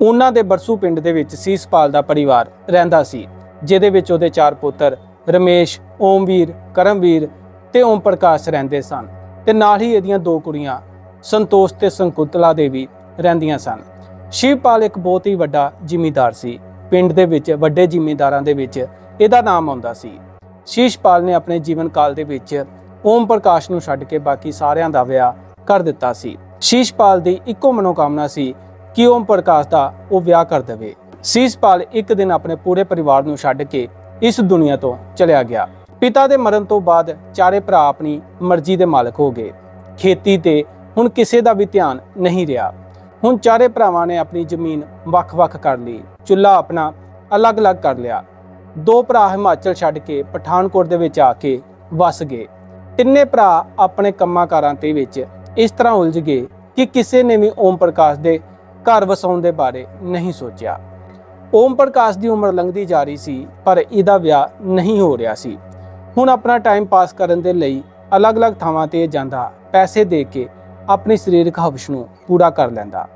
ਉਹਨਾਂ ਦੇ ਬਰਸੂ ਪਿੰਡ ਦੇ ਵਿੱਚ ਸੀਸਪਾਲ ਦਾ ਪਰਿਵਾਰ ਰਹਿੰਦਾ ਸੀ, ਜਿਹਦੇ ਵਿੱਚ ਉਹਦੇ ਚਾਰ ਪੁੱਤਰ ਰਮੇਸ਼, ਓਮਵੀਰ, ਕਰਮਵੀਰ ਤੇ ਓਮ ਪ੍ਰਕਾਸ਼ ਰਹਿੰਦੇ ਸਨ ਤੇ ਨਾਲ ਹੀ ਇਹਦੀਆਂ ਦੋ ਕੁੜੀਆਂ ਸੰਤੋਸ਼ ਤੇ ਸੰਕੁਤਲਾ ਦੇਵੀ ਰਹਿੰਦੀਆਂ ਸਨ। ਸ਼ਿਵਪਾਲ ਇੱਕ ਬਹੁਤ ਹੀ ਵੱਡਾ ਜ਼ਿਮੀਂਦਾਰ ਸੀ। ਪਿੰਡ ਦੇ ਵਿੱਚ ਵੱਡੇ ਜ਼ਿਮੀਂਦਾਰਾਂ ਦੇ ਵਿੱਚ ਇਹਦਾ ਨਾਮ ਆਉਂਦਾ ਸੀ। ਸ਼ੀਸ਼ਪਾਲ ਨੇ ਆਪਣੇ ਜੀਵਨ ਕਾਲ ਦੇ ਵਿੱਚ ਓਮ ਪ੍ਰਕਾਸ਼ ਨੂੰ ਛੱਡ ਕੇ ਬਾਕੀ ਸਾਰਿਆਂ ਦਾ ਵਿਆਹ ਕਰ ਦਿੱਤਾ ਸੀ। ਸ਼ੀਸ਼ਪਾਲ ਦੀ ਇੱਕੋ ਮਨੋਕਾਮਨਾ ਸੀ ਕਿ ਓਮ ਪ੍ਰਕਾਸ਼ ਦਾ ਉਹ ਵਿਆਹ ਕਰ ਦੇਵੇ? ਸ਼ੀਸ਼ਪਾਲ ਇੱਕ ਦਿਨ ਆਪਣੇ ਪੂਰੇ ਪਰਿਵਾਰ ਨੂੰ ਛੱਡ ਕੇ ਇਸ ਦੁਨੀਆ ਤੋਂ ਚਲਿਆ ਗਿਆ। ਪਿਤਾ ਦੇ ਮਰਨ ਤੋਂ ਬਾਅਦ ਚਾਰੇ ਭਰਾ ਆਪਣੀ ਮਰਜ਼ੀ ਦੇ ਮਾਲਕ ਹੋ ਗਏ। ਖੇਤੀ ਤੇ ਹੁਣ ਕਿਸੇ ਦਾ ਵੀ ਧਿਆਨ ਨਹੀਂ ਰਿਹਾ। ਹੁਣ ਚਾਰੇ ਭਰਾਵਾਂ ਨੇ ਆਪਣੀ ਜ਼ਮੀਨ ਵੱਖ-ਵੱਖ ਕਰ ਲਈ। ਚੁੱਲ੍ਹਾ ਆਪਣਾ ਅਲੱਗ-ਅਲੱਗ ਕਰ ਲਿਆ। ਦੋ ਭਰਾ ਹਿਮਾਚਲ ਛੱਡ ਕੇ ਪਠਾਨਕੋਟ ਦੇ ਵਿੱਚ ਆ ਕੇ ਵਸ ਗਏ। ਤਿੰਨੇ ਭਰਾ ਆਪਣੇ ਕੰਮਾਂ-ਕਾਰਾਂ ਤੇ ਵਿੱਚ ਇਸ ਤਰ੍ਹਾਂ ਉਲਝ ਗਏ ਕਿ ਕਿਸੇ ਨੇ ਵੀ ਓਮ ਪ੍ਰਕਾਸ਼ ਦੇ ਘਰ ਵਸਾਉਣ ਦੇ ਬਾਰੇ ਨਹੀਂ ਸੋਚਿਆ। ਓਮ ਪ੍ਰਕਾਸ਼ ਦੀ ਉਮਰ ਲੰਘਦੀ ਜਾ ਰਹੀ ਸੀ, ਪਰ ਇਹਦਾ ਵਿਆਹ ਨਹੀਂ ਹੋ ਰਿਹਾ ਸੀ। ਹੁਣ ਆਪਣਾ ਟਾਈਮ ਪਾਸ ਕਰਨ ਦੇ ਲਈ ਅਲੱਗ-ਅਲੱਗ ਥਾਵਾਂ ਤੇ ਜਾਂਦਾ, ਪੈਸੇ ਦੇ ਕੇ ਆਪਣੀ ਸਰੀਰਕ ਹਵਸ਼ ਨੂੰ ਪੂਰਾ ਕਰ ਲੈਂਦਾ।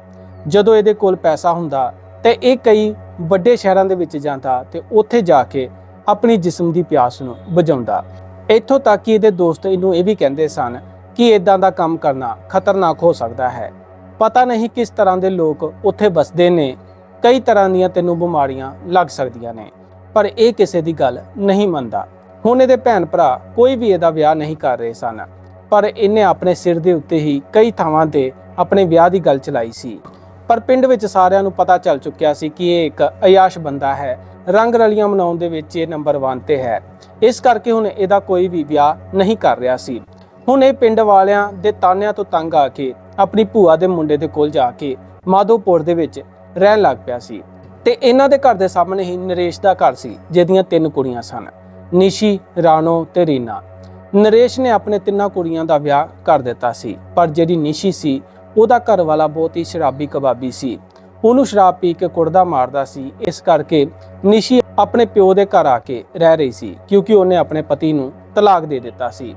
ਜਦੋਂ ਇਹਦੇ ਕੋਲ ਪੈਸਾ ਹੁੰਦਾ, ਤੇ ਇਹ ਕਈ ਵੱਡੇ ਸ਼ਹਿਰਾਂ ਦੇ ਵਿੱਚ ਜਾਂਦਾ ਤੇ ਉੱਥੇ ਜਾ ਕੇ ਆਪਣੀ ਜਿਸਮ ਦੀ ਪਿਆਸ ਨੂੰ ਬੁਝਾਉਂਦਾ। ਇੱਥੋਂ ਤੱਕ ਕਿ ਇਹਦੇ ਦੋਸਤ ਇਹਨੂੰ ਇਹ ਵੀ ਕਹਿੰਦੇ ਸਨ ਕਿ ਇਦਾਂ ਦਾ ਕੰਮ ਕਰਨਾ ਖਤਰਨਾਕ ਹੋ ਸਕਦਾ ਹੈ। ਪਤਾ ਨਹੀਂ ਕਿਸ ਤਰ੍ਹਾਂ ਦੇ ਲੋਕ ਉੱਥੇ ਵਸਦੇ ਨੇ। ਕਈ ਤਰ੍ਹਾਂ ਦੀਆਂ ਤੈਨੂੰ ਬਿਮਾਰੀਆਂ ਲੱਗ ਸਕਦੀਆਂ ਨੇ, ਪਰ ਇਹ ਕਿਸੇ ਦੀ ਗੱਲ ਨਹੀਂ ਮੰਨਦਾ। ਹੁਣ ਇਹਦੇ ਭੈਣ ਭਰਾ ਕੋਈ ਵੀ ਇਹਦਾ ਵਿਆਹ ਨਹੀਂ ਕਰ ਰਹੇ ਸਨ, ਪਰ ਇਹਨੇ ਆਪਣੇ ਸਿਰ ਦੇ ਉੱਤੇ ਹੀ ਕਈ ਥਾਵਾਂ ਤੇ ਆਪਣੇ ਵਿਆਹ ਦੀ ਗੱਲ ਚਲਾਈ ਸੀ। ਪਰ ਪਿੰਡ ਵਿੱਚ ਸਾਰਿਆਂ ਨੂੰ ਪਤਾ ਚੱਲ ਚੁੱਕਿਆ ਸੀ ਕਿ ਇਹ ਇੱਕ ਅਯਾਸ਼ ਬੰਦਾ ਹੈ। ਰੰਗ ਰਲੀਆਂ ਮਨਾਉਣ ਦੇ ਵਿੱਚ ਇਹ ਨੰਬਰ 1 ਤੇ ਹੈ। ਇਸ ਕਰਕੇ ਹੁਣ ਇਹਦਾ ਕੋਈ ਵੀ ਵਿਆਹ ਨਹੀਂ ਕਰ ਰਿਹਾ ਸੀ। ਹੁਣ ਇਹ ਪਿੰਡ ਵਾਲਿਆਂ ਦੇ ਤਾਨਿਆਂ ਤੋਂ ਤੰਗ ਆ ਕੇ ਆਪਣੀ ਭੂਆ ਦੇ ਮੁੰਡੇ ਦੇ ਕੋਲ ਜਾ ਕੇ ਮਾਧੋਪੁਰ ਦੇ ਵਿੱਚ ਰਹਿਣ ਲੱਗ ਪਿਆ ਸੀ। ਤੇ ਇਹਨਾਂ ਦੇ ਘਰ ਦੇ ਸਾਹਮਣੇ ਹੀ ਨਰੇਸ਼ ਦਾ ਘਰ ਸੀ, ਜਿਹਦੀਆਂ ਤਿੰਨ ਕੁੜੀਆਂ ਸਨ। ਨਿਸ਼ੀ, ਰਾਣੋ ਤੇ ਰੀਨਾ। ਨਰੇਸ਼ ਨੇ ਆਪਣੇ ਤਿੰਨਾਂ ਕੁੜੀਆਂ ਦਾ ਵਿਆਹ ਕਰ ਦਿੱਤਾ ਸੀ, ਪਰ ਜਿਹੜੀ ਨਿਸ਼ੀ ਸੀ, ਉਹਦਾ ਘਰ ਵਾਲਾ ਬਹੁਤ ਹੀ ਸ਼ਰਾਬੀ ਕਬਾਬੀ ਸੀ। ਉਹਨੂੰ ਸ਼ਰਾਬ ਪੀ ਕੇ ਕੁੜਦਾ ਮਾਰਦਾ ਸੀ। ਇਸ ਕਰਕੇ ਨਿਸ਼ੀ ਆਪਣੇ ਪਿਓ ਦੇ ਘਰ ਆ ਕੇ ਰਹਿ ਰਹੀ ਸੀ, ਕਿਉਂਕਿ ਉਹਨੇ ਆਪਣੇ ਪਤੀ ਨੂੰ ਤਲਾਕ ਦੇ ਦਿੱਤਾ ਸੀ।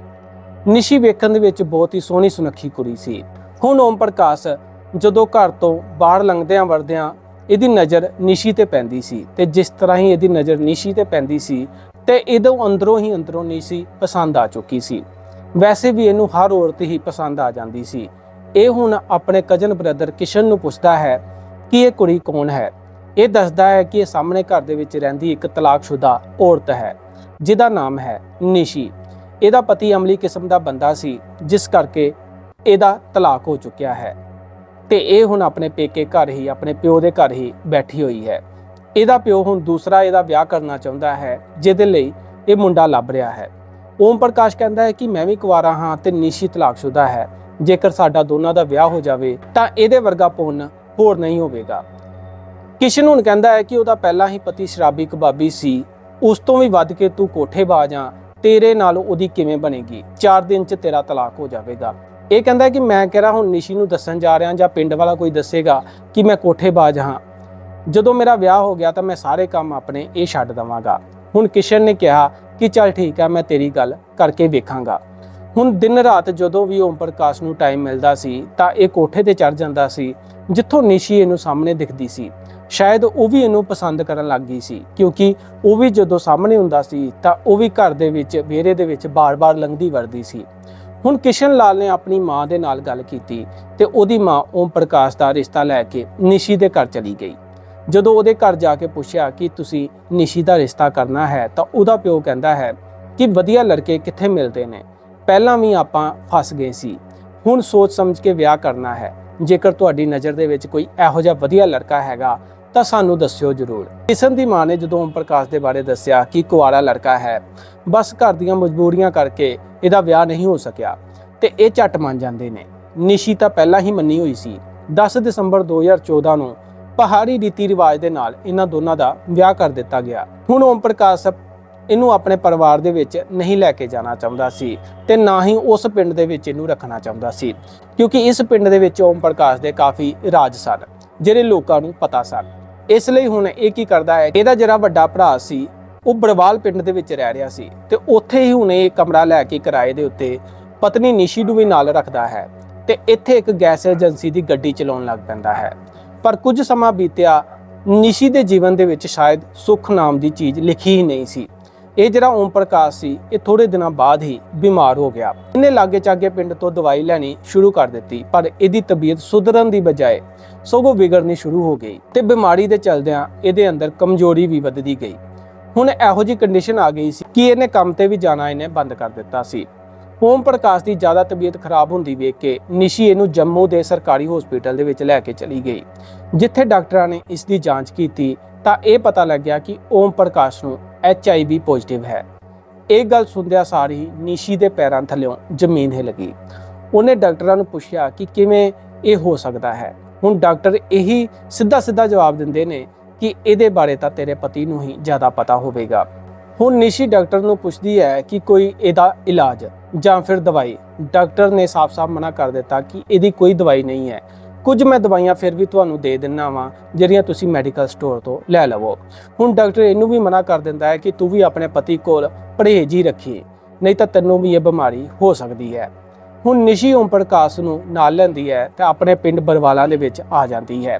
ਨਿਸ਼ੀ ਵੇਖਣ ਦੇ ਵਿੱਚ ਬਹੁਤ ਹੀ ਸੋਹਣੀ ਸੁਨੱਖੀ ਕੁੜੀ ਸੀ। ਹੁਣ ਓਮ ਪ੍ਰਕਾਸ਼ ਜਦੋਂ ਘਰ ਤੋਂ ਬਾਹਰ ਲੰਘਦਿਆਂ ਵਰਦਿਆਂ ਇਹਦੀ ਨਜ਼ਰ ਨਿਸ਼ੀ ਤੇ ਪੈਂਦੀ ਸੀ ਤੇ ਜਿਸ ਤਰ੍ਹਾਂ ਹੀ ਇਹਦੀ ਨਜ਼ਰ ਨਿਸ਼ੀ ਤੇ ਪੈਂਦੀ ਸੀ ਤੇ ਇਹਦੋਂ ਅੰਦਰੋਂ ਹੀ ਅੰਦਰੋਂ ਨਿਸ਼ੀ ਪਸੰਦ ਆ ਚੁੱਕੀ ਸੀ। ਵੈਸੇ ਵੀ ਇਹਨੂੰ ਹਰ ਔਰਤ ਹੀ ਪਸੰਦ ਆ ਜਾਂਦੀ ਸੀ। ਇਹ ਹੁਣ ਆਪਣੇ ਕਜ਼ਨ ਬ੍ਰਦਰ ਕਿਸ਼ਨ ਨੂੰ ਪੁੱਛਦਾ ਹੈ ਕਿ ਇਹ ਕੁੜੀ ਕੌਣ ਹੈ? ਇਹ ਦੱਸਦਾ ਹੈ ਕਿ ਇਹ ਸਾਹਮਣੇ ਘਰ ਦੇ ਵਿੱਚ ਰਹਿੰਦੀ ਇੱਕ ਤਲਾਕਸ਼ੁਦਾ ਔਰਤ ਹੈ, ਜਿਹਦਾ ਨਾਮ ਹੈ ਨਿਸ਼ੀ। ਇਹਦਾ ਪਤੀ ਅਮਲੀ ਕਿਸਮ ਦਾ ਬੰਦਾ ਸੀ, ਜਿਸ ਕਰਕੇ ਇਹਦਾ ਤਲਾਕ ਹੋ ਚੁੱਕਿਆ ਹੈ। ਤੇ ਇਹ ਹੁਣ ਆਪਣੇ ਪੇਕੇ ਘਰ ਹੀ, ਆਪਣੇ ਪਿਓ ਦੇ ਘਰ ਹੀ ਬੈਠੀ ਹੋਈ ਹੈ। ਇਹਦਾ ਪਿਓ ਹੁਣ ਦੂਸਰਾ ਇਹਦਾ ਵਿਆਹ ਕਰਨਾ ਚਾਹੁੰਦਾ ਹੈ, ਜਿਹਦੇ ਲਈ ਇਹ ਮੁੰਡਾ ਲੱਭ ਰਿਹਾ ਹੈ। ਓਮ ਪ੍ਰਕਾਸ਼ ਕਹਿੰਦਾ ਹੈ ਕਿ ਮੈਂ ਵੀ ਕੁਵਾਰਾ ਹਾਂ ਤੇ ਨਿਸ਼ੀ ਤਲਾਕਸ਼ੁਦਾ ਹੈ। ਜੇਕਰ ਸਾਡਾ ਦੋਨਾਂ ਦਾ ਵਿਆਹ ਹੋ ਜਾਵੇ, ਤਾਂ ਇਹਦੇ ਵਰਗਾ ਪੁੰਨ ਹੋਰ ਨਹੀਂ ਹੋਵੇਗਾ। ਕਿਸ਼ਨ ਹੁਣ ਕਹਿੰਦਾ ਹੈ ਕਿ ਉਹਦਾ ਪਹਿਲਾਂ ਹੀ ਪਤੀ ਸ਼ਰਾਬੀ ਕਬਾਬੀ ਸੀ। ਉਸ ਤੋਂ ਵੀ ਵੱਧ ਕੇ ਤੂੰ ਕੋਠੇ ਬਾਜਾਂ ਤੇਰੇ ਨਾਲ ਉਹਦੀ ਕਿਵੇਂ ਬਣੇਗੀ? 4 ਦਿਨ ਚ ਤੇਰਾ ਤਲਾਕ ਹੋ ਜਾਵੇਗਾ। ਇਹ ਕਹਿੰਦਾ ਕਿ ਮੈਂ ਕਿਹੜਾ ਹੁਣ ਨਿਸ਼ੀ ਨੂੰ ਦੱਸਣ ਜਾ ਰਿਹਾ ਜਾਂ ਪਿੰਡ ਵਾਲਾ ਕੋਈ ਦੱਸੇਗਾ ਕਿ ਮੈਂ ਕੋਠੇਬਾਜ਼ ਹਾਂ। ਜਦੋਂ ਮੇਰਾ ਵਿਆਹ ਹੋ ਗਿਆ ਤਾਂ ਮੈਂ ਸਾਰੇ ਕੰਮ ਆਪਣੇ ਇਹ ਛੱਡ ਦਵਾਂਗਾ। ਹੁਣ ਕਿਸ਼ਨ ਨੇ ਕਿਹਾ ਕਿ ਚੱਲ ਠੀਕ ਹੈ ਮੈਂ ਤੇਰੀ ਗੱਲ ਕਰਕੇ ਵੇਖਾਂਗਾ। ਹੁਣ ਦਿਨ ਰਾਤ ਜਦੋਂ ਵੀ ਓਮ ਪ੍ਰਕਾਸ਼ ਨੂੰ ਟਾਈਮ ਮਿਲਦਾ ਸੀ ਤਾਂ ਇਹ ਕੋਠੇ ਤੇ ਚੜ ਜਾਂਦਾ ਸੀ। ਜਿੱਥੋਂ ਨਿਸ਼ੀ ਇਹਨੂੰ ਸਾਹਮਣੇ ਦਿਖਦੀ ਸੀ। ਸ਼ਾਇਦ ਉਹ ਵੀ ਇਹਨੂੰ ਪਸੰਦ ਕਰਨ ਲੱਗ ਗਈ ਸੀ, ਕਿਉਂਕਿ ਉਹ ਵੀ ਜਦੋਂ ਸਾਹਮਣੇ ਹੁੰਦਾ ਸੀ ਤਾਂ ਉਹ ਵੀ ਘਰ ਦੇ ਵਿੱਚ, ਵਿਹੜੇ ਦੇ ਵਿੱਚ ਬਾਰ-ਬਾਰ ਲੰਘਦੀ ਵਰਦੀ ਸੀ। ਹੁਣ ਕਿਸ਼ਨ ਲਾਲ ਨੇ ਆਪਣੀ ਮਾਂ ਦੇ ਨਾਲ ਗੱਲ ਕੀਤੀ ਤੇ ਉਹਦੀ ਮਾਂ ਓਮ ਪ੍ਰਕਾਸ਼ ਦਾ ਰਿਸ਼ਤਾ ਲੈ ਕੇ ਨਿਸ਼ੀ ਦੇ ਘਰ ਚਲੀ ਗਈ। ਜਦੋਂ ਉਹਦੇ ਘਰ ਜਾ ਕੇ ਪੁੱਛਿਆ ਕਿ ਤੁਸੀਂ ਨਿਸ਼ੀ ਦਾ ਰਿਸ਼ਤਾ ਕਰਨਾ ਹੈ ਤਾਂ ਉਹਦਾ ਪਿਓ ਕਹਿੰਦਾ ਹੈ ਕਿ ਵਧੀਆ ਲੜਕੇ ਕਿੱਥੇ ਮਿਲਦੇ ਨੇ। ਪਹਿਲਾਂ ਵੀ ਆਪਾਂ ਫਸ ਗਏ ਸੀ। ਹੁਣ ਸੋਚ ਸਮਝ ਕੇ ਵਿਆਹ ਕਰਨਾ ਹੈ। ਜੇਕਰ ਤੁਹਾਡੀ ਨਜ਼ਰ ਦੇ ਵਿੱਚ ਕੋਈ ਇਹੋ ਜਿਹਾ ਵਧੀਆ ਲੜਕਾ ਹੈਗਾ, ਤਾਂ ਸਾਨੂੰ ਦੱਸਿਓ ਜ਼ਰੂਰ। ਕਿਸ਼ਨ ਦੀ ਮਾਂ ਨੇ ਜਦੋਂ ਓਮ ਪ੍ਰਕਾਸ਼ ਦੇ ਬਾਰੇ ਦੱਸਿਆ ਕਿ ਕੁਆਰਾ ਲੜਕਾ ਹੈ, ਬਸ ਘਰ ਦੀਆਂ ਮਜਬੂਰੀਆਂ ਕਰਕੇ ਇਹਦਾ ਵਿਆਹ ਨਹੀਂ ਹੋ ਸਕਿਆ ਤੇ ਇਹ ਝੱਟ ਮੰਨ ਜਾਂਦੇ ਨੇ। ਨਿਸ਼ੀ ਤਾਂ ਪਹਿਲਾਂ ਹੀ ਮੰਨੀ ਹੋਈ ਸੀ। 10 ਦਸੰਬਰ 2014 ਨੂੰ ਪਹਾੜੀ ਰੀਤੀ ਰਿਵਾਜ ਦੇ ਨਾਲ ਇਹਨਾਂ ਦੋਨਾਂ ਦਾ ਵਿਆਹ ਕਰ ਦਿੱਤਾ ਗਿਆ। ਹੁਣ ਓਮ ਪ੍ਰਕਾਸ਼ ਇਹਨੂੰ ਆਪਣੇ ਪਰਿਵਾਰ ਦੇ ਵਿੱਚ ਨਹੀਂ ਲੈ ਕੇ ਜਾਣਾ ਚਾਹੁੰਦਾ ਸੀ ਤੇ ਨਾ ਹੀ ਉਸ ਪਿੰਡ ਦੇ ਵਿੱਚ ਇਹਨੂੰ ਰੱਖਣਾ ਚਾਹੁੰਦਾ ਸੀ, ਕਿਉਂਕਿ ਇਸ ਪਿੰਡ ਦੇ ਵਿੱਚ ਓਮ ਪ੍ਰਕਾਸ਼ ਦੇ ਕਾਫੀ ਰਾਜ ਸਨ, ਜਿਹੜੇ ਲੋਕਾਂ ਨੂੰ ਪਤਾ ਸਨ। ਇਸ ਲਈ ਹੁਣ ਇਹ ਕੀ ਕਰਦਾ ਹੈ, ਇਹਦਾ ਜਿਹੜਾ ਵੱਡਾ ਭਰਾ ਸੀ, ਉਹ ਬੜਵਾਲ ਪਿੰਡ ਦੇ ਵਿੱਚ ਰਹਿ ਰਿਹਾ ਸੀ ਤੇ ਉੱਥੇ ਹੀ ਹੁਣ ਇਹ ਕਮਰਾ ਲੈ ਕੇ ਕਿਰਾਏ ਦੇ ਉੱਤੇ ਪਤਨੀ ਨਿਸ਼ੀ ਨੂੰ ਵੀ ਨਾਲ ਰੱਖਦਾ ਹੈ ਤੇ ਇੱਥੇ ਇੱਕ ਗੈਸ ਏਜੰਸੀ ਦੀ ਗੱਡੀ ਚਲਾਉਣ ਲੱਗ ਪੈਂਦਾ ਹੈ। ਪਰ ਕੁਝ ਸਮਾਂ ਬੀਤਿਆ, ਨਿਸ਼ੀ ਦੇ ਜੀਵਨ ਦੇ ਵਿੱਚ ਸ਼ਾਇਦ ਸੁੱਖ ਨਾਮ ਦੀ ਚੀਜ਼ ਲਿਖੀ ਹੀ ਨਹੀਂ ਸੀ। ਇਹ ਜਿਹੜਾ ਓਮ ਪ੍ਰਕਾਸ਼ ਸੀ, ਇਹ ਥੋੜੇ ਦਿਨਾਂ ਬਾਅਦ ਹੀ ਬਿਮਾਰ ਹੋ ਗਿਆ। ਇਹਨੇ ਲਾਗੇ ਚਾਗੇ ਪਿੰਡ ਤੋਂ ਦਵਾਈ ਲੈਣੀ ਸ਼ੁਰੂ ਕਰ ਦਿੱਤੀ, ਪਰ ਇਹਦੀ ਤਬੀਅਤ ਸੁਧਰਨ ਦੀ ਬਜਾਏ ਸਗੋਂ ਵਿਗੜਨੀ ਸ਼ੁਰੂ ਹੋ ਗਈ ਤੇ ਬਿਮਾਰੀ ਦੇ ਚਲਦਿਆਂ ਇਹਦੇ ਅੰਦਰ ਕਮਜ਼ੋਰੀ ਵੀ ਵੱਧਦੀ ਗਈ। ਹੁਣ ਇਹੋ ਜੀ ਕੰਡੀਸ਼ਨ ਆ ਗਈ ਸੀ ਕਿ ਇਹਨੇ ਕੰਮ ਤੇ ਵੀ ਜਾਣਾ ਇਹਨੇ ਬੰਦ ਕਰ ਦਿੱਤਾ ਸੀ। ਓਮ ਪ੍ਰਕਾਸ਼ ਦੀ ਜ਼ਿਆਦਾ ਤਬੀਅਤ ਖਰਾਬ ਹੁੰਦੀ ਵੇਖ ਕੇ ਨਿਸ਼ੀ ਇਹਨੂੰ ਜੰਮੂ ਦੇ ਸਰਕਾਰੀ ਹਸਪੀਟਲ ਦੇ ਵਿੱਚ ਲੈ ਕੇ ਚਲੀ ਗਈ। ਜਿੱਥੇ ਡਾਕਟਰਾਂ ਨੇ ਇਸ ਦੀ ਜਾਂਚ ਕੀਤੀ ਤਾਂ ਇਹ ਪਤਾ ਲੱਗਿਆ ਕਿ ਓਮ ਪ੍ਰਕਾਸ਼ ਨੂੰ ਐਚਆਈਵੀ ਪੋਜ਼ਿਟਿਵ ਹੈ। ਇਹ ਗੱਲ ਸੁਣਦਿਆਂ ਸਾਰ ਹੀ ਨਿਸ਼ੀ ਦੇ ਪੈਰਾਂ ਥੱਲਿਓਂ ਜ਼ਮੀਨ ਹਿੱਲ ਗਈ। ਉਹਨੇ ਡਾਕਟਰਾਂ ਨੂੰ ਪੁੱਛਿਆ ਕਿ ਕਿਵੇਂ ਇਹ ਹੋ ਸਕਦਾ ਹੈ। ਹੁਣ ਡਾਕਟਰ ਇਹੀ ਸਿੱਧਾ ਸਿੱਧਾ ਜਵਾਬ ਦਿੰਦੇ ਨੇ ਕਿ ਇਹਦੇ ਬਾਰੇ ਤਾਂ ਤੇਰੇ ਪਤੀ ਨੂੰ ਹੀ ਜ਼ਿਆਦਾ ਪਤਾ ਹੋਵੇਗਾ। ਹੁਣ ਨਿਸ਼ੀ ਡਾਕਟਰ ਨੂੰ ਪੁੱਛਦੀ ਹੈ ਕਿ ਕੋਈ ਇਹਦਾ ਇਲਾਜ ਜਾਂ ਫਿਰ ਦਵਾਈ। ਡਾਕਟਰ ਨੇ ਸਾਫ਼-ਸਾਫ਼ ਮਨਾ ਕਰ ਦਿੱਤਾ ਕਿ ਇਹਦੀ ਕੋਈ ਦਵਾਈ ਨਹੀਂ ਹੈ। ਕੁਝ ਮੈਂ ਦਵਾਈਆਂ ਫਿਰ ਵੀ ਤੁਹਾਨੂੰ ਦੇ ਦਿੰਨਾ ਵਾਂ, ਜਿਹੜੀਆਂ ਤੁਸੀਂ ਮੈਡੀਕਲ ਸਟੋਰ ਤੋਂ ਲੈ ਲਵੋ। ਹੁਣ ਡਾਕਟਰ ਇਹਨੂੰ ਵੀ ਮਨਾ ਕਰ ਦਿੰਦਾ ਹੈ ਕਿ ਤੂੰ ਵੀ ਆਪਣੇ ਪਤੀ ਕੋਲ ਪਰਹੇਜ਼ ਹੀ ਰੱਖੀ, ਨਹੀਂ ਤਾਂ ਤੈਨੂੰ ਵੀ ਇਹ ਬਿਮਾਰੀ ਹੋ ਸਕਦੀ ਹੈ। ਹੁਣ ਨਿਸ਼ੀ ਓਮ ਪ੍ਰਕਾਸ਼ ਨੂੰ ਨਾਲ ਲੈਂਦੀ ਹੈ ਤੇ ਆਪਣੇ ਪਿੰਡ ਬਰਵਾਲਾ ਦੇ ਵਿੱਚ ਆ ਜਾਂਦੀ ਹੈ।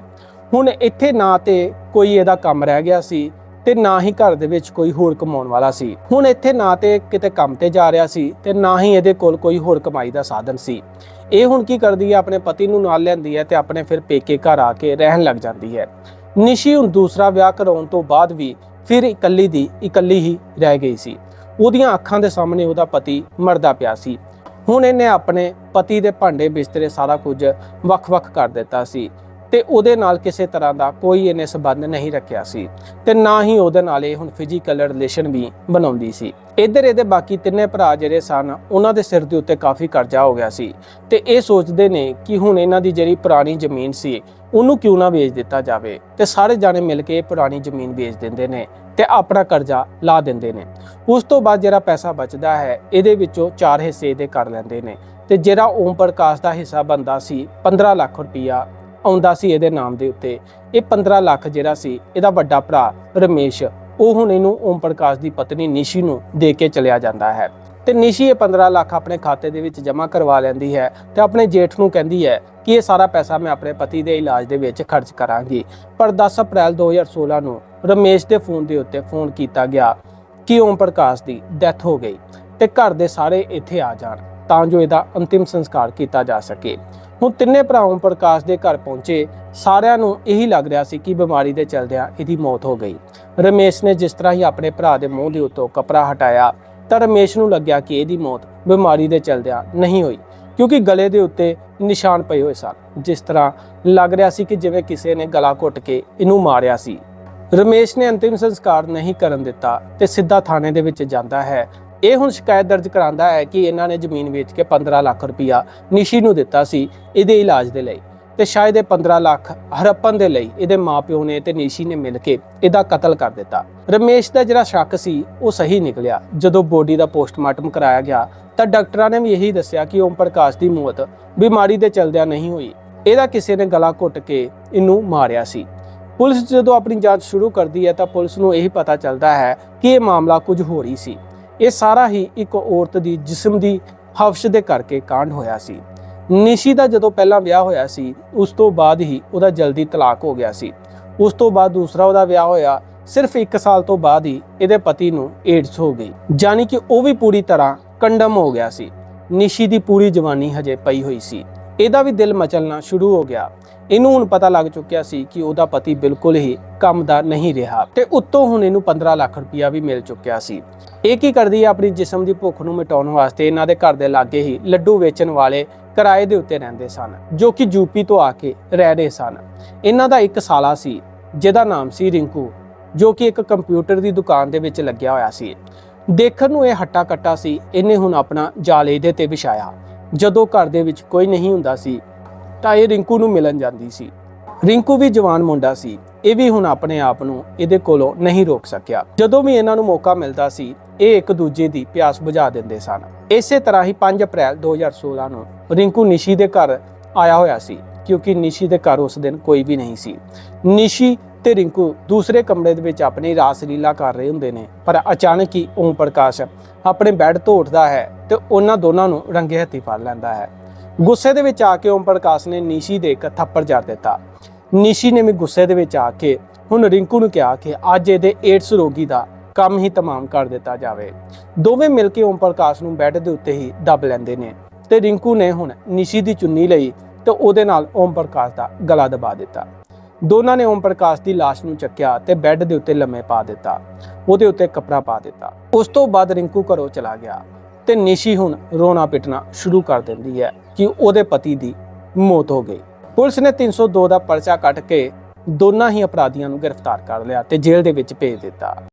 ਹੁਣ ਇੱਥੇ ਨਾ ਤੇ ਕੋਈ ਇਹਦਾ ਕੰਮ ਰਹਿ ਗਿਆ ਸੀ ਤੇ ਨਾ ਹੀ ਘਰ ਦੇ ਵਿੱਚ ਕੋਈ ਹੋਰ ਕਮਾਉਣ ਵਾਲਾ ਸੀ। ਹੁਣ ਇੱਥੇ ਨਾ ਤੇ ਕਿਤੇ ਕੰਮ ਤੇ ਜਾ ਰਿਹਾ ਸੀ ਤੇ ਨਾ ਹੀ ਇਹਦੇ ਕੋਲ ਕੋਈ ਹੋਰ ਕਮਾਈ ਦਾ ਸਾਧਨ ਸੀ। ਇਹ ਹੁਣ ਕੀ ਕਰਦੀ ਹੈ, ਆਪਣੇ ਪਤੀ ਨੂੰ ਨਾਲ ਲੈਂਦੀ ਹੈ ਤੇ ਆਪਣੇ ਫਿਰ ਪੇਕੇ ਘਰ ਆ ਕੇ ਰਹਿਣ ਲੱਗ ਜਾਂਦੀ ਹੈ। ਨਿਸ਼ੀ ਹੁਣ ਦੂਸਰਾ ਵਿਆਹ ਕਰਾਉਣ ਤੋਂ ਬਾਅਦ ਵੀ ਫਿਰ ਇਕੱਲੀ ਦੀ ਇਕੱਲੀ ਹੀ ਰਹਿ ਗਈ ਸੀ। ਉਹਦੀਆਂ ਅੱਖਾਂ ਦੇ ਸਾਹਮਣੇ ਉਹਦਾ ਪਤੀ ਮਰਦਾ ਪਿਆ ਸੀ। ਹੁਣ ਇਹਨੇ ਆਪਣੇ ਪਤੀ ਦੇ ਭਾਂਡੇ ਬਿਸਤਰੇ ਸਾਰਾ ਕੁਝ ਵੱਖ-ਵੱਖ ਕਰ ਦਿੱਤਾ ਸੀ। ਤੇ ਉਹਦੇ ਨਾਲ ਕਿਸੇ ਤਰ੍ਹਾਂ ਦਾ ਕੋਈ ਇਹਨੇ ਸਬੰਧ ਨਹੀਂ ਰੱਖਿਆ ਸੀ ਤੇ ਨਾ ਹੀ ਉਹਦੇ ਨਾਲ ਇਹ ਹੁਣ ਫਿਜ਼ੀਕਲ ਰਿਲੇਸ਼ਨ ਵੀ ਬਣਾਉਂਦੀ ਸੀ। ਇੱਧਰ ਇਹਦੇ ਬਾਕੀ ਤਿੰਨੇ ਭਰਾ ਜਿਹੜੇ ਸਨ, ਉਹਨਾਂ ਦੇ ਸਿਰ ਦੇ ਉੱਤੇ ਕਾਫੀ ਕਰਜ਼ਾ ਹੋ ਗਿਆ ਸੀ ਤੇ ਇਹ ਸੋਚਦੇ ਨੇ ਕਿ ਹੁਣ ਇਹਨਾਂ ਦੀ ਜਿਹੜੀ ਪੁਰਾਣੀ ਜ਼ਮੀਨ ਸੀ, ਉਹਨੂੰ ਕਿਉਂ ਨਾ ਵੇਚ ਦਿੱਤਾ ਜਾਵੇ ਤੇ ਸਾਰੇ ਜਾਣੇ ਮਿਲ ਕੇ ਇਹ ਪੁਰਾਣੀ ਜ਼ਮੀਨ ਵੇਚ ਦਿੰਦੇ ਨੇ ਤੇ ਆਪਣਾ ਕਰਜ਼ਾ ਲਾ ਦਿੰਦੇ ਨੇ। ਉਸ ਤੋਂ ਬਾਅਦ ਜਿਹੜਾ ਪੈਸਾ ਬਚਦਾ ਹੈ, ਇਹਦੇ ਵਿੱਚੋਂ ਚਾਰ ਹਿੱਸੇ ਇਹਦੇ ਕਰ ਲੈਂਦੇ ਨੇ ਤੇ ਜਿਹੜਾ ਓਮ ਪ੍ਰਕਾਸ਼ ਦਾ ਹਿੱਸਾ ਬੰਦਾ ਸੀ 15 ਲੱਖ ਰੁਪਈਆ ਆਉਂਦਾ ਸੀ ਇਹਦੇ ਨਾਮ ਦੇ ਉੱਤੇ। ਇਹ 15 ਲੱਖ ਜਿਹੜਾ ਸੀ, ਇਹਦਾ ਵੱਡਾ ਭਰਾ ਰਮੇਸ਼, ਉਹ ਹੁਣ ਇਹਨੂੰ ਓਮ ਪ੍ਰਕਾਸ਼ ਦੀ ਪਤਨੀ ਨਿਸ਼ੀ ਨੂੰ ਦੇ ਕੇ ਚਲਿਆ ਜਾਂਦਾ ਹੈ। ਤੇ ਨਿਸ਼ੀ ਇਹ 15 ਲੱਖ ਆਪਣੇ ਖਾਤੇ ਦੇ ਵਿੱਚ ਜਮ੍ਹਾਂ ਕਰਵਾ ਲੈਂਦੀ ਹੈ ਤੇ ਆਪਣੇ ਜੇਠ ਨੂੰ ਕਹਿੰਦੀ ਹੈ ਕਿ ਇਹ ਸਾਰਾ ਪੈਸਾ ਮੈਂ ਆਪਣੇ ਪਤੀ ਦੇ ਇਲਾਜ ਦੇ ਵਿੱਚ ਖਰਚ ਕਰਾਂਗੀ। ਪਰ 10 ਅਪ੍ਰੈਲ 2016 ਨੂੰ ਰਮੇਸ਼ ਦੇ ਫੋਨ ਦੇ ਉੱਤੇ ਫੋਨ ਕੀਤਾ ਗਿਆ ਕਿ ਓਮ ਪ੍ਰਕਾਸ਼ ਦੀ ਡੈਥ ਹੋ ਗਈ ਤੇ ਘਰ ਦੇ ਸਾਰੇ ਇੱਥੇ ਆ ਜਾਣ ਤਾਂ ਜੋ ਇਹਦਾ ਅੰਤਿਮ ਸੰਸਕਾਰ ਕੀਤਾ ਜਾ ਸਕੇ। ਹੁਣ ਤਿੰਨੇ ਭਰਾ ਓਮ ਪ੍ਰਕਾਸ਼ ਦੇ ਘਰ ਪਹੁੰਚੇ। ਸਾਰਿਆਂ ਨੂੰ ਇਹੀ ਲੱਗ ਰਿਹਾ ਸੀ ਕਿ ਬਿਮਾਰੀ ਦੇ ਚਲਦਿਆਂ ਇਹਦੀ ਮੌਤ ਹੋ ਗਈ। ਰਮੇਸ਼ ਨੇ ਜਿਸ ਤਰ੍ਹਾਂ ਹੀ ਆਪਣੇ ਭਰਾ ਦੇ ਮੂੰਹ ਦੇ ਉੱਤੋਂ ਕਪੜਾ ਹਟਾਇਆ, ਤਾਂ ਰਮੇਸ਼ ਨੂੰ ਲੱਗਿਆ ਕਿ ਇਹਦੀ ਮੌਤ ਬਿਮਾਰੀ ਦੇ ਚਲਦਿਆਂ ਨਹੀਂ ਹੋਈ, ਕਿਉਂਕਿ ਗਲੇ ਦੇ ਉੱਤੇ ਨਿਸ਼ਾਨ ਪਏ ਹੋਏ ਸਨ, ਜਿਸ ਤਰ੍ਹਾਂ ਲੱਗ ਰਿਹਾ ਸੀ ਕਿ ਜਿਵੇਂ ਕਿਸੇ ਨੇ ਗਲਾ ਘੁੱਟ ਕੇ ਇਹਨੂੰ ਮਾਰਿਆ ਸੀ। ਰਮੇਸ਼ ਨੇ ਅੰਤਿਮ ਸੰਸਕਾਰ ਨਹੀਂ ਕਰਨ ਦਿੱਤਾ ਤੇ ਸਿੱਧਾ ਥਾਣੇ ਦੇ ਵਿੱਚ ਜਾਂਦਾ ਹੈ ਇਹ ਹੁਣ ਸ਼ਿਕਾਇਤ ਦਰਜ ਕਰਾਂਦਾ ਹੈ ਕਿ ਇਹਨਾਂ ਨੇ ਜ਼ਮੀਨ ਵੇਚ ਕੇ 15 ਲੱਖ ਰੁਪਇਆ ਨਿਸ਼ੀ ਨੂੰ ਦਿੱਤਾ ਸੀ ਇਹਦੇ ਇਲਾਜ ਦੇ ਲਈ ਤੇ ਸ਼ਾਇਦ ਇਹ 15 ਲੱਖ ਹਰਪਨ ਦੇ ਲਈ ਇਹਦੇ ਮਾਪਿਓ ਨੇ ਤੇ ਨਿਸ਼ੀ ਨੇ ਮਿਲ ਕੇ ਇਹਦਾ ਕਤਲ ਕਰ ਦਿੱਤਾ। ਰਮੇਸ਼ ਦਾ ਜਿਹੜਾ ਸ਼ੱਕ ਸੀ, ਉਹ ਸਹੀ ਨਿਕਲਿਆ। ਜਦੋਂ ਬੋਡੀ ਦਾ ਪੋਸਟਮਾਰਟਮ ਕਰਾਇਆ ਗਿਆ, ਤਾਂ ਡਾਕਟਰਾਂ ਨੇ ਵੀ ਇਹੀ ਦੱਸਿਆ ਕਿ ਓਮ ਪ੍ਰਕਾਸ਼ ਦੀ ਮੌਤ ਬਿਮਾਰੀ ਦੇ ਚਲਦਿਆਂ ਨਹੀਂ ਹੋਈ। ਇਹਦਾ ਕਿਸੇ ਨੇ ਗਲਾ ਘੁੱਟ ਕੇ ਇਹਨੂੰ ਮਾਰਿਆ ਸੀ। ਪੁਲਿਸ ਜਦੋਂ ਆਪਣੀ ਜਾਂਚ ਸ਼ੁਰੂ ਕਰਦੀ ਹੈ, ਤਾਂ ਪੁਲਿਸ ਨੂੰ ਇਹੀ ਪਤਾ ਚੱਲਦਾ ਹੈ ਕਿ ਇਹ ਮਾਮਲਾ ਕੁਝ ਹੋਰ ਹੀ ਸੀ। ਇਹ ਸਾਰਾ ਹੀ ਇੱਕ ਔਰਤ ਦੀ ਜਿਸਮ ਦੀ ਹਵਸ਼ ਦੇ ਕਰਕੇ ਕਾਂਡ ਹੋਇਆ ਸੀ। ਨਿਸ਼ੀ ਦਾ ਜਦੋਂ ਪਹਿਲਾਂ ਵਿਆਹ ਹੋਇਆ ਸੀ, ਉਸ ਤੋਂ ਬਾਅਦ ਹੀ ਉਹਦਾ ਜਲਦੀ ਤਲਾਕ ਹੋ ਗਿਆ ਸੀ। ਉਸ ਤੋਂ ਬਾਅਦ ਦੂਸਰਾ ਉਹਦਾ ਵਿਆਹ ਹੋਇਆ, ਸਿਰਫ 1 ਸਾਲ ਤੋਂ ਬਾਅਦ ਹੀ ਇਹਦੇ ਪਤੀ ਨੂੰ ਏਡਸ ਹੋ ਗਈ। ਜਾਨੀ ਕਿ ਉਹ ਵੀ ਪੂਰੀ ਤਰ੍ਹਾਂ ਕੰਡਮ ਹੋ ਗਿਆ ਸੀ। ਨਿਸ਼ੀ ਦੀ ਪੂਰੀ ਜਵਾਨੀ ਹਜੇ ਪਈ ਹੋਈ ਸੀ। ਇਹਦਾ ਵੀ ਦਿਲ ਮਚਲਣਾ ਸ਼ੁਰੂ ਹੋ ਗਿਆ। ਇਹਨੂੰ ਹੁਣ ਪਤਾ ਲੱਗ ਚੁੱਕਿਆ ਸੀ ਕਿ ਉਹਦਾ ਪਤੀ ਬਿਲਕੁਲ ਹੀ ਕੰਮ ਦਾ ਨਹੀਂ ਰਿਹਾ ਤੇ ਉੱਤੋਂ ਹੁਣ ਇਹਨੂੰ 15 ਲੱਖ ਰੁਪਇਆ ਵੀ ਮਿਲ ਚੁੱਕਿਆ ਸੀ। ਇਹ ਕੀ ਕਰਦੀ ਹੈ ਆਪਣੀ ਜਿਸਮ ਦੀ ਭੁੱਖ ਨੂੰ ਮਿਟਾਉਣ ਵਾਸਤੇ ਇਹਨਾਂ ਦੇ ਘਰ ਦੇ ਲਾਗੇ ਹੀ ਲੱਡੂ ਵੇਚਣ ਵਾਲੇ ਕਿਰਾਏ ਦੇ ਉੱਤੇ ਰਹਿੰਦੇ ਸਨ, ਜੋ ਕਿ ਯੂਪੀ ਤੋਂ ਆ ਕੇ ਰਹਿ ਰਹੇ ਸਨ। ਇਹਨਾਂ ਦਾ ਇੱਕ ਸਾਲਾ ਸੀ, ਜਿਹਦਾ ਨਾਮ ਸੀ ਰਿੰਕੂ, ਜੋ ਕਿ ਇੱਕ ਕੰਪਿਊਟਰ ਦੀ ਦੁਕਾਨ ਦੇ ਵਿੱਚ ਲੱਗਿਆ ਹੋਇਆ ਸੀ। ਦੇਖਣ ਨੂੰ ਇਹ ਹੱਟਾ ਕੱਟਾ ਸੀ, ਇਹਨੇ ਹੁਣ ਆਪਣਾ ਜਾਲ ਇਹਦੇ ਤੇ ਵਿਛਾਇਆ। ਜਦੋਂ ਘਰ ਦੇ ਵਿੱਚ ਕੋਈ ਨਹੀਂ ਹੁੰਦਾ ਸੀ, ਤਾਂ ਇਹ ਰਿੰਕੂ ਨੂੰ ਮਿਲਣ ਜਾਂਦੀ ਸੀ। ਰਿੰਕੂ ਵੀ ਜਵਾਨ ਮੁੰਡਾ ਸੀ। ਇਹ ਵੀ ਹੁਣ ਆਪਣੇ ਆਪ ਨੂੰ ਇਹਦੇ ਕੋਲੋਂ ਨਹੀਂ ਰੋਕ ਸਕਿਆ। ਜਦੋਂ ਵੀ ਇਹਨਾਂ ਨੂੰ ਮੌਕਾ ਮਿਲਦਾ ਸੀ, ਇਹ ਇੱਕ ਦੂਜੇ ਦੀ ਪਿਆਸ ਬੁਝਾ ਦਿੰਦੇ ਸਨ। ਇਸੇ ਤਰ੍ਹਾਂ ਹੀ 5 ਅਪ੍ਰੈਲ 2016 ਨੂੰ ਰਿੰਕੂ ਨਿਸ਼ੀ ਦੇ ਘਰ ਆਇਆ ਹੋਇਆ ਸੀ, ਕਿਉਂਕਿ ਨਿਸ਼ੀ ਦੇ ਘਰ ਉਸ ਦਿਨ ਕੋਈ ਵੀ ਨਹੀਂ ਸੀ। ਨਿਸ਼ੀ ਤੇ ਰਿੰਕੂ ਦੂਸਰੇ ਕਮਰੇ ਦੇ ਵਿੱਚ ਆਪਣੀ ਰਾਸ ਲੀਲਾ ਕਰ ਰਹੇ ਹੁੰਦੇ ਨੇ, ਪਰ ਅਚਾਨਕ ਹੀ ਓਮ ਪ੍ਰਕਾਸ਼ ਆਪਣੇ ਬੈੱਡ ਤੋਂ ਉੱਠਦਾ ਹੈ ਤੇ ਉਹਨਾਂ ਦੋਨਾਂ ਨੂੰ ਰੰਗੇ ਹੱਥੀ ਫੜ ਲੈਂਦਾ ਹੈ। ਗੁੱਸੇ ਦੇ ਵਿੱਚ ਆ ਕੇ ਓਮ ਪ੍ਰਕਾਸ਼ ਨੇ ਨਿਸ਼ੀ ਦੇ ਇੱਕ ਥੱਪੜ ਜੜ ਦਿੱਤਾ। ਨਿਸ਼ੀ ਨੇ ਵੀ ਗੁੱਸੇ ਦੇ ਵਿੱਚ ਆ ਕੇ ਹੁਣ ਰਿੰਕੂ ਨੂੰ ਕਿਹਾ ਕਿ ਅੱਜ ਇਹਦੇ ਏਡਸ ਰੋਗੀ ਦਾ ਕੰਮ ਹੀ ਤਮਾਮ ਕਰ ਦਿੱਤਾ ਜਾਵੇ। ਦੋਵੇਂ ਮਿਲ ਕੇ ਓਮ ਪ੍ਰਕਾਸ਼ ਨੂੰ ਬੈੱਡ ਦੇ ਉੱਤੇ ਹੀ ਦੱਬ ਲੈਂਦੇ ਨੇ ਤੇ ਰਿੰਕੂ ਨੇ ਹੁਣ ਨਿਸ਼ੀ ਦੀ ਚੁੰਨੀ ਲਈ ਤੇ ਉਹਦੇ ਨਾਲ ਓਮ ਪ੍ਰਕਾਸ਼ ਦਾ ਗਲਾ ਦਬਾ ਦਿੱਤਾ। ਦੋਨਾਂ ਨੇ ਓਮ ਪ੍ਰਕਾਸ਼ ਦੀ ਲਾਸ਼ ਨੂੰ ਚੱਕਿਆ ਤੇ ਬੈੱਡ ਦੇ ਉੱਤੇ ਲੰਮੇ ਪਾ ਦਿੱਤਾ, ਉਹਦੇ ਉੱਤੇ ਕੱਪੜਾ ਪਾ ਦਿੱਤਾ। ਉਸ ਤੋਂ ਬਾਅਦ ਰਿੰਕੂ ਘਰੋਂ ਚਲਾ ਗਿਆ ਤੇ ਨਿਸ਼ੀ ਹੁਣ ਰੋਣਾ ਪਿਟਣਾ ਸ਼ੁਰੂ ਕਰ ਦਿੰਦੀ ਹੈ ਕਿ ਉਹਦੇ ਪਤੀ ਦੀ ਮੌਤ ਹੋ ਗਈ। ਪੁਲਿਸ ਨੇ 302 ਦਾ ਪਰਚਾ ਕੱਟ ਕੇ ਦੋਨਾਂ ਹੀ ਅਪਰਾਧੀਆਂ ਨੂੰ ਗ੍ਰਿਫਤਾਰ ਕਰ ਲਿਆ ਤੇ ਜੇਲ੍ਹ ਦੇ ਵਿੱਚ ਭੇਜ ਦਿੱਤਾ।